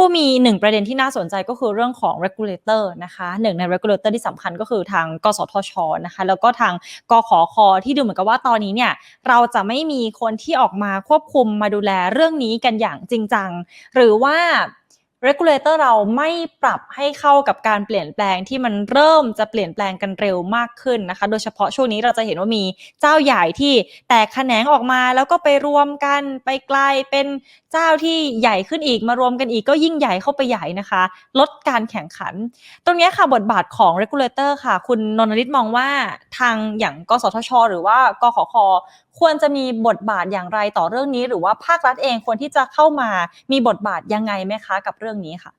รู่มีหนึ่งประเด็นที่น่าสนใจก็คือเรื่องของ regulator นะคะหนึ่งใน regulator ที่สำคัญก็คือทางกสทชนะคะแล้วก็ทางกขคที่ดูเหมือนกับว่าตอนนี้เนี่ยเราจะไม่มีคนที่ออกมาควบคุมมาดูแลเรื่องนี้กันอย่างจริงจัง หรือว่า regulator เราไม่ปรับให้เข้ากับการเปลี่ยนแปลงที่มันเริ่มจะเปลี่ยนแปลงกันเร็วมากขึ้นนะคะ โดยเฉพาะช่วงนี้เราจะเห็นว่ามีเจ้าใหญ่ที่แตกแขนงออกมาแล้วก็ไปรวมกันไปกลายเป็นเจ้าที่ใหญ่ขึ้นอีกมารวมกันอีกก็ยิ่งใหญ่เข้าไปใหญ่นะคะ ลดการแข่งขัน ตรงนี้ค่ะบทบาทของ regulator ค่ะ คุณนนทริศมองว่าทางอย่างกสทช หรือว่ากขคควรจะมีบทบาทอย่างไรต่อเรื่องนี้ หรือว่าภาครัฐเองควรที่จะเข้ามามีบทบาทยังไงไหมคะกับเรื่องนี้ค่ะ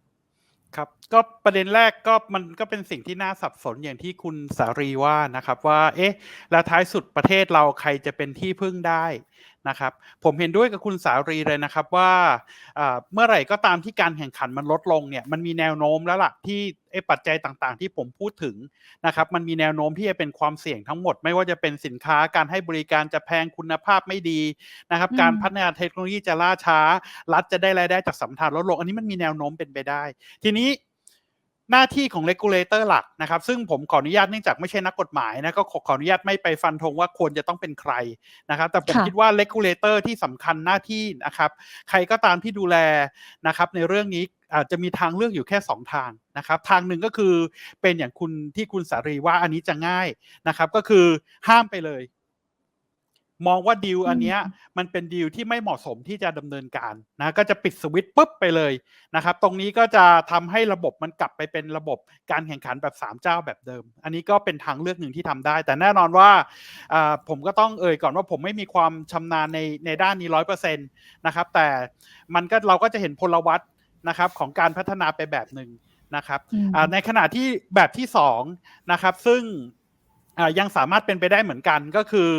ครับ ก็ประเด็นแรกก็มันก็เป็นสิ่งที่น่าสับสนอย่างที่คุณสารีว่านะครับว่า เอ๊ะ แล้วท้ายสุดประเทศเราใครจะเป็นที่พึ่งได้นะครับผมเห็นด้วยกับคุณสารีเลยนะครับว่าเมื่อไหร่ก็ตามที่การแข่งขันมันลดลงเนี่ยมันมีแนวโน้มแล้วล่ะที่ไอ้ปัจจัยต่างๆ ที่ผมพูดถึงนะครับมันมีแนวโน้มที่จะเป็นความเสี่ยงทั้งหมด ไม่ว่าจะเป็นสินค้าการให้บริการจะแพงคุณภาพไม่ดีนะครับการพัฒนาเทคโนโลยีจะล่าช้า รัฐจะได้รายได้จากสัมปทานลดลง อันนี้มันมีแนวโน้มเป็นไปได้ ทีนี้ หน้าที่ของเลกูลเลเตอร์หลักนะครับ ซึ่งผมขออนุญาตเนื่องจากไม่ใช่นักกฎหมายนะก็ขออนุญาตไม่ไปฟันธงว่าควรจะต้องเป็นใครนะครับ แต่ผมคิดว่าเลกูลเลเตอร์ที่สำคัญหน้าที่นะครับ ใครก็ตามที่ดูแลนะครับ ในเรื่องนี้อาจจะมีทางเลือกอยู่แค่ 2 ทางนะครับ ทางหนึ่งก็คือเป็นอย่างคุณที่คุณสารีว่าอันนี้จะง่ายนะครับ ก็คือห้ามไปเลย มองว่าดีลอันนี้มันเป็นดีลที่ไม่เหมาะสมที่จะดำเนินการนะก็จะปิดสวิตช์ปุ๊บไปเลยนะครับ ตรงนี้ก็จะทำให้ระบบมันกลับไปเป็นระบบการแข่งขันแบบ 3 เจ้าแบบเดิม อันนี้ก็เป็นทางเลือกหนึ่งที่ทำได้ แต่แน่นอนว่าผมก็ต้องเอ่ยก่อนว่าผมไม่มีความชำนาญในในด้านนี้ร้อยเปอร์เซ็นต์นะครับ แต่มันก็เราก็จะเห็นพลวัตนะครับของการพัฒนาไปแบบหนึ่งนะครับในขณะที่แบบที่2นะครับซึ่ง ยังสามารถเป็นไปได้เหมือนกันก็คือ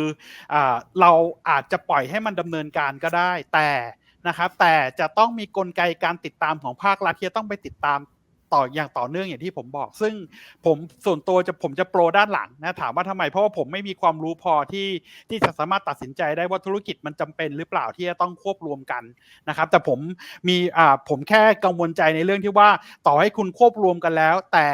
อเราอาจจะปล่อยให้มันดำเนินการก็ได้ แต่นะครับ แต่จะต้องมีกลไกการติดตามของภาครัฐที่ต้องไปติดตามต่ออย่างต่อเนื่องอย่างที่ผมบอก ซึ่งผมส่วนตัวจะผมจะโปรด้านหลังนะถามว่าทำไมเพราะว่าผมไม่มีความรู้พอที่ที่จะสามารถตัดสินใจได้ว่าธุรกิจมันจำเป็นหรือเปล่าที่จะต้องควบรวมกันนะครับ แต่ผมมีอ่าผมแค่กังวลใจในเรื่องที่ว่าต่อให้คุณควบรวมกันแล้ว แต่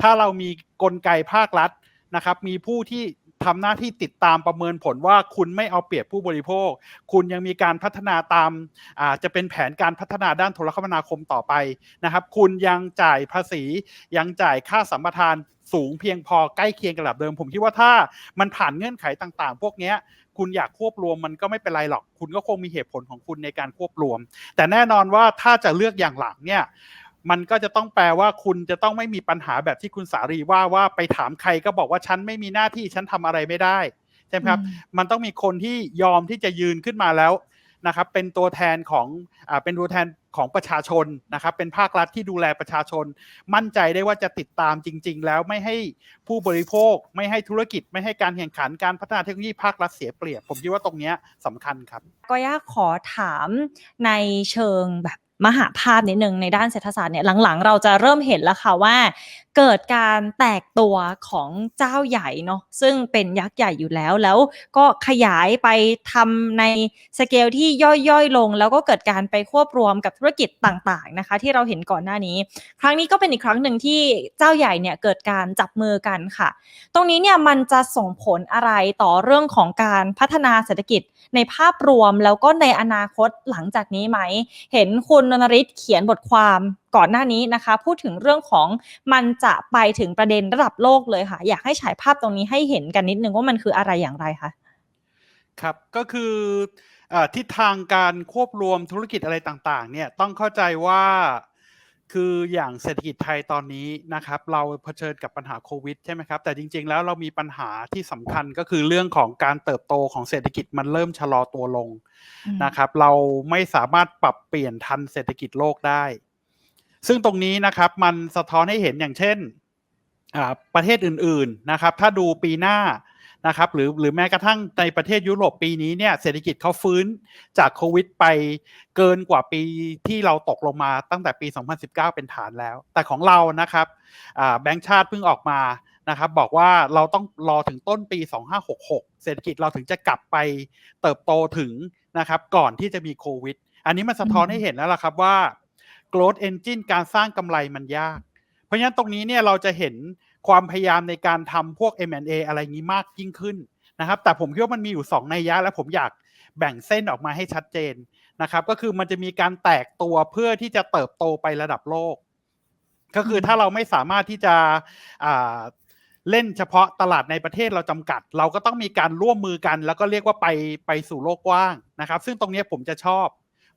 ถ้าเรามีกลไกภาครัฐ นะครับมีผู้ที่ทำหน้าที่ติดตามประเมินผลว่าคุณไม่เอาเปรียบผู้บริโภค คุณยังมีการพัฒนาตามอาจะเป็นแผนการพัฒนาด้านโทรคมนาคมต่อไปนะครับ คุณยังจ่ายภาษี ยังจ่ายค่าสัมปทานสูงเพียงพอใกล้เคียงกับระดับเดิม ผมคิดว่าถ้ามันผ่านเงื่อนไขต่างๆ พวกนี้คุณอยากควบรวมมันก็ไม่เป็นไรหรอก คุณก็คงมีเหตุผลของคุณในการควบรวม แต่แน่นอนว่าถ้าจะเลือกอย่างหลังเนี่ย มันก็จะต้องแปลว่าคุณจะต้องไม่มีปัญหาแบบที่คุณสารีว่าว่าไปถามใครก็บอกว่าฉันไม่มีหน้าที่ฉันทำอะไรไม่ได้ใช่ไหมครับ มันต้องมีคนที่ยอมที่จะยืนขึ้นมาแล้วนะครับ เป็นตัวแทนของอ่าเป็นตัวแทนของประชาชนนะครับ เป็นภาครัฐที่ดูแลประชาชน มั่นใจได้ว่าจะติดตามจริง ๆ แล้วไม่ให้ผู้บริโภค ไม่ให้ธุรกิจ ไม่ให้การแข่งขันการพัฒนาเทคโนโลยีภาครัฐเสียเปรียบ ผมคิดว่าตรงนี้สำคัญครับ ก็อยากขอถามในเชิงแบบ มหาภาพนิดนึงในด้านเศรษฐศาสตร์เนี่ยหลังๆ เราจะเริ่มเห็นแล้วค่ะว่า เกิดการแตกตัวของเจ้าใหญ่เนาะซึ่งเป็นยักษ์ใหญ่อยู่แล้วแล้วก็ขยายไปทำในสเกลที่ย่อยๆลง แล้วก็เกิดการไปควบรวมกับธุรกิจต่างๆนะคะ ที่เราเห็นก่อนหน้านี้ ครั้งนี้ก็เป็นอีกครั้งหนึ่งที่เจ้าใหญ่เนี่ยเกิดการจับมือกันค่ะ ตรงนี้เนี่ยมันจะส่งผลอะไรต่อเรื่องของการพัฒนาเศรษฐกิจในภาพรวมแล้วก็ในอนาคตหลังจากนี้ไหม เห็นคุณนนริศเขียนบทความก่อนหน้านี้นะคะ พูดถึงเรื่องของมันจะไปถึงประเด็นระดับโลกเลยค่ะ อยากให้ฉายภาพตรงนี้ให้เห็นกันนิดนึงว่ามันคืออะไรอย่างไรคะครับก็คือทิศทางการควบรวมธุรกิจอะไรต่างๆ เนี่ยต้องเข้าใจว่าคืออย่างเศรษฐกิจไทยตอนนี้นะครับ เราเผชิญกับปัญหาโควิดใช่ไหมครับแต่จริง ๆ แล้วเรามีปัญหาที่สำคัญก็คือเรื่องของการเติบโตของเศรษฐกิจมันเริ่มชะลอตัวลงนะครับ เราไม่สามารถปรับเปลี่ยนทันเศรษฐกิจโลกได้ ซึ่งตรงนี้นะครับมันสะท้อนให้เห็นอย่างเช่นประเทศอื่นๆนะครับ ถ้าดูปีหน้านะครับหรือหรือแม้กระทั่งในประเทศยุโรปปีนี้เนี่ยเศรษฐกิจเขาฟื้นจากโควิดไปเกินกว่าปีที่เราตกลงมาตั้งแต่ปี 2019 เป็นฐานแล้ว แต่ของเรานะครับแบงก์ชาติเพิ่งออกมานะครับบอกว่าเราต้องรอถึงต้นปี 2566 เศรษฐกิจเราถึงจะกลับไปเติบโตถึงนะครับก่อนที่จะมีโควิด อันนี้มันสะท้อนให้เห็นแล้วล่ะครับว่า growth engine การสร้างกำไรมันยาก เพราะฉะนั้นตรงนี้เนี่ยเราจะเห็นความพยายามในการทำพวก M&A อะไรงี้มากยิ่งขึ้นนะครับ แต่ผมคิดว่ามันมีอยู่2นัยยะ และผมอยากแบ่งเส้นออกมาให้ชัดเจนนะครับ ก็คือมันจะมีการแตกตัวเพื่อที่จะเติบโตไประดับโลก ก็คือถ้าเราไม่สามารถที่จะอ่าเล่นเฉพาะตลาดในประเทศเราจำกัด เราก็ต้องมีการร่วมมือกัน แล้วก็เรียกว่าไปไปสู่โลกกว้างนะครับ ซึ่งตรงเนี้ยผมจะชอบ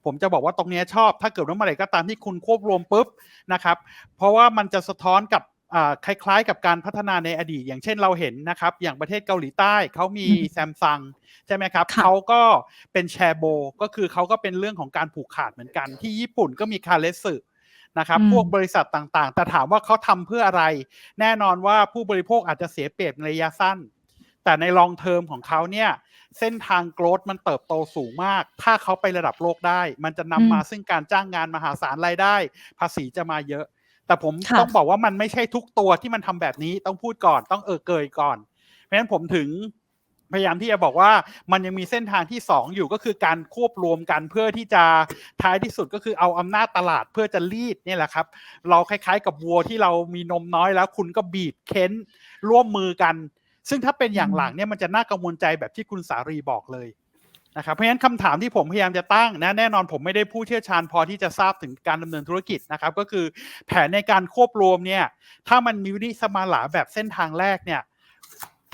ผมจะบอกว่าตรงเนี้ยชอบ ถ้าเกิดว่าเมื่อไหร่ก็ตามที่คุณควบรวมปุ๊บนะครับ เพราะว่ามันจะสะท้อนกับอ่าคล้ายๆ กับการพัฒนาในอดีต อย่างเช่นเราเห็นนะครับ อย่างประเทศเกาหลีใต้เขามีอืมแซมซังใช่ไหมครับค่ะเขาก็เป็นแชร์โบ ก็คือเขาก็เป็นเรื่องของการผูกขาดเหมือนกัน ที่ญี่ปุ่นก็มีคาเลสึนะครับอืมพวกบริษัทต่างๆ แต่ถามว่าเขาทำเพื่ออะไร แน่นอนว่าผู้บริโภคอาจจะเสียเปรียบในระยะสั้น แต่ในลองเทอมของเขาเนี่ยเส้นทางโกรดมันเติบโตสูงมาก ถ้าเขาไประดับโลกได้ มันจะนำมาซึ่งการจ้างงานมหาศาลรายได้ ภาษีจะมาเยอะ แต่ผมค่ะต้องบอกว่ามันไม่ใช่ทุกตัวที่มันทำแบบนี้ต้องพูดก่อนต้องเออเกยก่อน เพราะฉะนั้นผมถึงพยายามที่จะบอกว่ามันยังมีเส้นทางที่สองอยู่ก็คือการควบรวมกันเพื่อที่จะท้ายที่สุดก็คือเอาอำนาจตลาดเพื่อจะรีดเนี่ยแหละครับ เราคล้ายๆกับวัวที่เรามีนมน้อยแล้วคุณก็บีบเค้นร่วมมือกัน ซึ่งถ้าเป็นอย่างหลังเนี่ยมันจะน่ากังวลใจแบบที่คุณสารีบอกเลยนะครับเพราะฉะนั้นคำถามที่ผมพยายามจะตั้งนะแน่นอนผมไม่ได้ผู้เชี่ยวชาญพอที่จะทราบถึงการดำเนินธุรกิจนะครับก็คือแผนในการควบรวมเนี่ยถ้ามันมีวิธีสมาหลาแบบเส้นทางแรกเนี่ย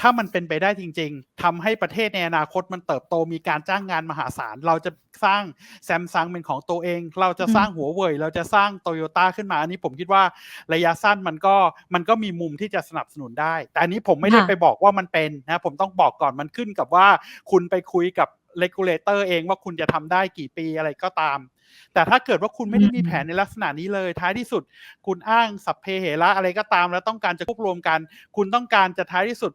ถ้ามันเป็นไปได้จริง ๆทำให้ประเทศในอนาคตมันเติบโตมีการจ้างงานมหาศาล เราจะสร้างแซมซังเป็นของตัวเอง เราจะสร้างหัวเว่ยเราจะสร้างโตโยต้าขึ้นมา อันนี้ผมคิดว่าระยะสั้นมันก็มันก็มีมุมที่จะสนับสนุนได้ แต่อันนี้ผมไม่ได้ค่ะไปบอกว่ามันเป็นนะผมต้องบอกก่อนมันขึ้นกับว่าคุณไปคุยกับเลกูลเลเตอร์เองว่าคุณจะทำได้กี่ปีอะไรก็ตาม แต่ถ้าเกิดว่าคุณไม่ได้มีแผนในลักษณะนี้เลย ท้ายที่สุด คุณอ้างสัพเพเหระอะไรก็ตาม แล้วต้องการจะควบรวมกัน คุณต้องการจะท้ายที่สุด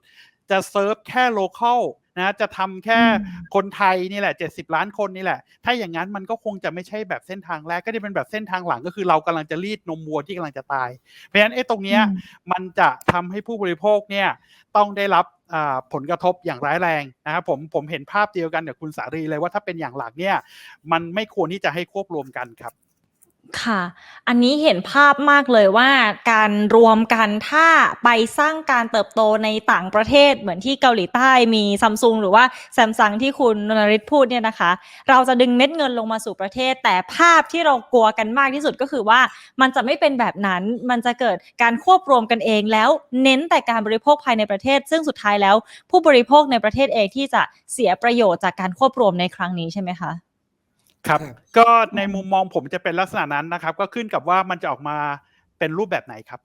จะเซิร์ฟแค่โลเคอลนะจะทำแค่อืมคนไทยนี่แหละ 70 ล้านคนนี่แหละ ถ้าอย่างนั้นมันก็คงจะไม่ใช่แบบเส้นทางแรกก็จะเป็นแบบเส้นทางหลังก็คือเรากำลังจะรีดนมวัวที่กำลังจะตาย เพราะฉะนั้นไอ้ตรงเนี้ยอืมมันจะทำให้ผู้บริโภคเนี่ยต้องได้รับอ่าผลกระทบอย่างร้ายแรงนะครับผมผมเห็นภาพเดียวกันกับคุณสารีเลยว่าถ้าเป็นอย่างหลักเนี่ยมันไม่ควรที่จะให้ควบรวมกันครับ ค่ะ อันนี้เห็นภาพมากเลยว่า การรวมกันถ้าไปสร้างการเติบโตในต่างประเทศเหมือนที่เกาหลีใต้มีซัมซุงหรือว่าแซมซังที่คุณนนริศพูดเนี่ยนะคะ เราจะดึงเม็ดเงินลงมาสู่ประเทศ แต่ภาพที่เรากลัวกันมากที่สุดก็คือว่ามันจะไม่เป็นแบบนั้นมันจะเกิดการควบรวมกันเองแล้วเน้นแต่การบริโภคภายในประเทศ ซึ่งสุดท้ายแล้ว ผู้บริโภคในประเทศเองที่จะเสียประโยชน์จากการควบรวมในครั้งนี้ใช่ไหมคะ ครับ ก็ในมุมมองผมจะเป็นลักษณะนั้นนะครับ ก็ขึ้นกับว่ามันจะออกมาเป็นรูปแบบไหนครับ